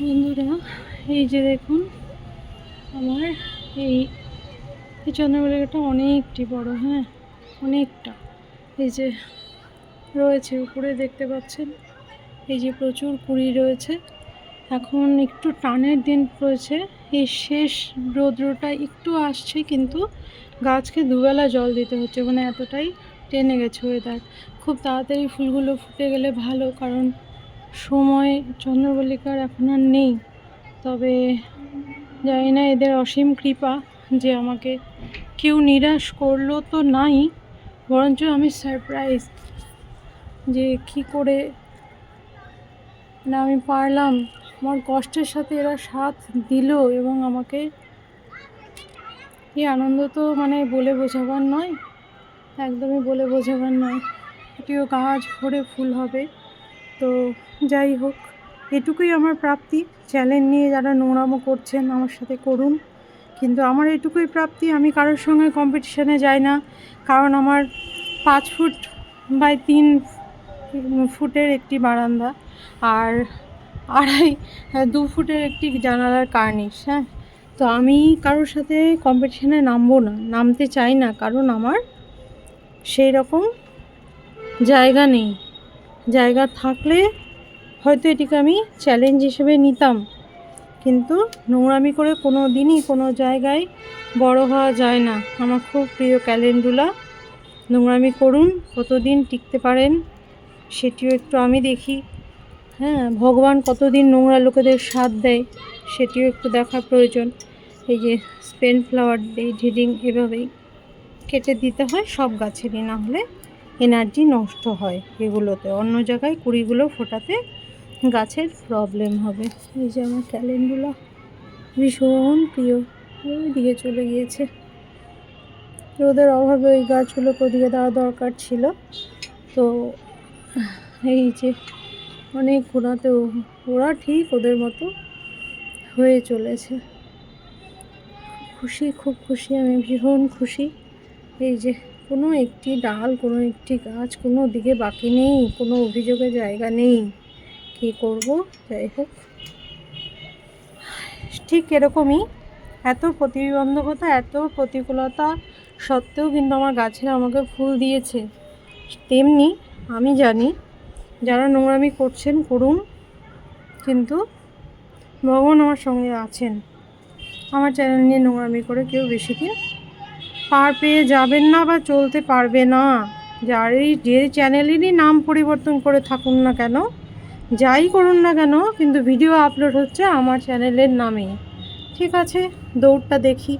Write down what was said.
বন্ধুরা, এই যে দেখুন, আমার এই এই চন্দ্রমল্লিকাটা অনেকটি বড় হ্যাঁ অনেকটা। এই যে রয়েছে, উপরে দেখতে পাচ্ছেন, এই যে প্রচুর কুড়ি রয়েছে। এখন একটু টানের দিন রয়েছে এই শেষ রৌদ্রটা একটু আসছে, কিন্তু গাছকে দুবেলা জল দিতে হচ্ছে মানে এতটাই টেনে গেছে ওয়েদার খুব তাড়াতাড়ি ফুলগুলো ফুটে গেলে ভালো, কারণ সময় চন্দ্রমল্লিকার এখন আর নেই। তবে জানি না এদের অসীম কৃপা যে আমাকে কেউ নিরাশ করল তো নাই, বরঞ্চ আমি সারপ্রাইজ যে কি করে না আমি পারলাম। আমার কষ্টের সাথে এরা সাথ দিল এবং আমাকে এই আনন্দ তো মানে বলে বোঝাবার নয়, একদমই বলে বোঝাবার নয়। এটিও গাছ ভরে ফুল হবে। তো যাই হোক, এটুকুই আমার প্রাপ্তি। চ্যালেঞ্জ নিয়ে যারা নোংরামো করছেন, আমার সাথে করুন। কিন্তু আমার এটুকুই প্রাপ্তি, আমি কারোর সঙ্গে কম্পিটিশানে যাই না। কারণ আমার পাঁচ ফুট বাই তিন ফুটের একটি বারান্দা আর আড়াই দু ফুটের একটি জানালার কার্নিশ হ্যাঁ। তো আমি কারোর সাথে কম্পিটিশানে নামবো না, নামতে চাই না। কারণ আমার সেই রকম জায়গা নেই। জায়গা থাকলে হয়তো এটিকে আমি চ্যালেঞ্জ হিসেবে নিতাম। কিন্তু নোংরামি করে কোনো দিনই কোনো জায়গায় বড় হওয়া যায় না। আমার খুব প্রিয় ক্যালেন্ডুলা নোংরামি করুন, কতদিন টিকতে পারেন সেটিও একটু আমি দেখি। হ্যাঁ ভগবান কতদিন নোংরা লোকেদের সাথ দেয় সেটিও একটু দেখার প্রয়োজন। এই যে স্পেন ফ্লাওয়ার এই ঢিডিং এভাবেই কেটে দিতে হয় সব গাছেরই, না হলে এনার্জি নষ্ট হয় এগুলোতে। অন্য জায়গায় কুড়িগুলো ফোটাতে গাছের প্রবলেম হবে। এই যে আমার ক্যালেন্ডুলা ভীষণ প্রিয়। ওই দিকে চলে গিয়েছে। রোদের অভাবে ওই গাছগুলোকে ওদিকে দেওয়া দরকার ছিল। তো এই যে অনেক ঘোরাতেও ওরা ঠিক ওদের মতো হয়ে চলেছে। খুশি, খুব খুশি, আমি ভীষণ খুশি। এই যে কোনো একটি ডাল, কোনো একটি গাছ কোনো দিকে বাকি নেই, কোনো অভিযোগের জায়গা নেই। কী করব? যাই হোক। ঠিক এরকমই। এত প্রতিবন্ধকতা, এত প্রতিকূলতা সত্ত্বেও কিন্তু আমার গাছেরা আমাকে ফুল দিয়েছে। তেমনি আমি জানি যারা নোংরামি করছেন, করুন। কিন্তু ভগবান আমার সঙ্গে আছেন। আমার চ্যানেল নিয়ে নোংরামি করে কেউ বেশি দিন পার পেয়ে যাবেন না বা চলতে পারবে না। যারই যে চ্যানেলেরই নাম পরিবর্তন করে থাকুন না কেন? যাই করুন না কেন, কিন্তু ভিডিও আপলোড হচ্ছে আমার চ্যানেলের নামে। ঠিক আছে, দৌড়টা দেখি।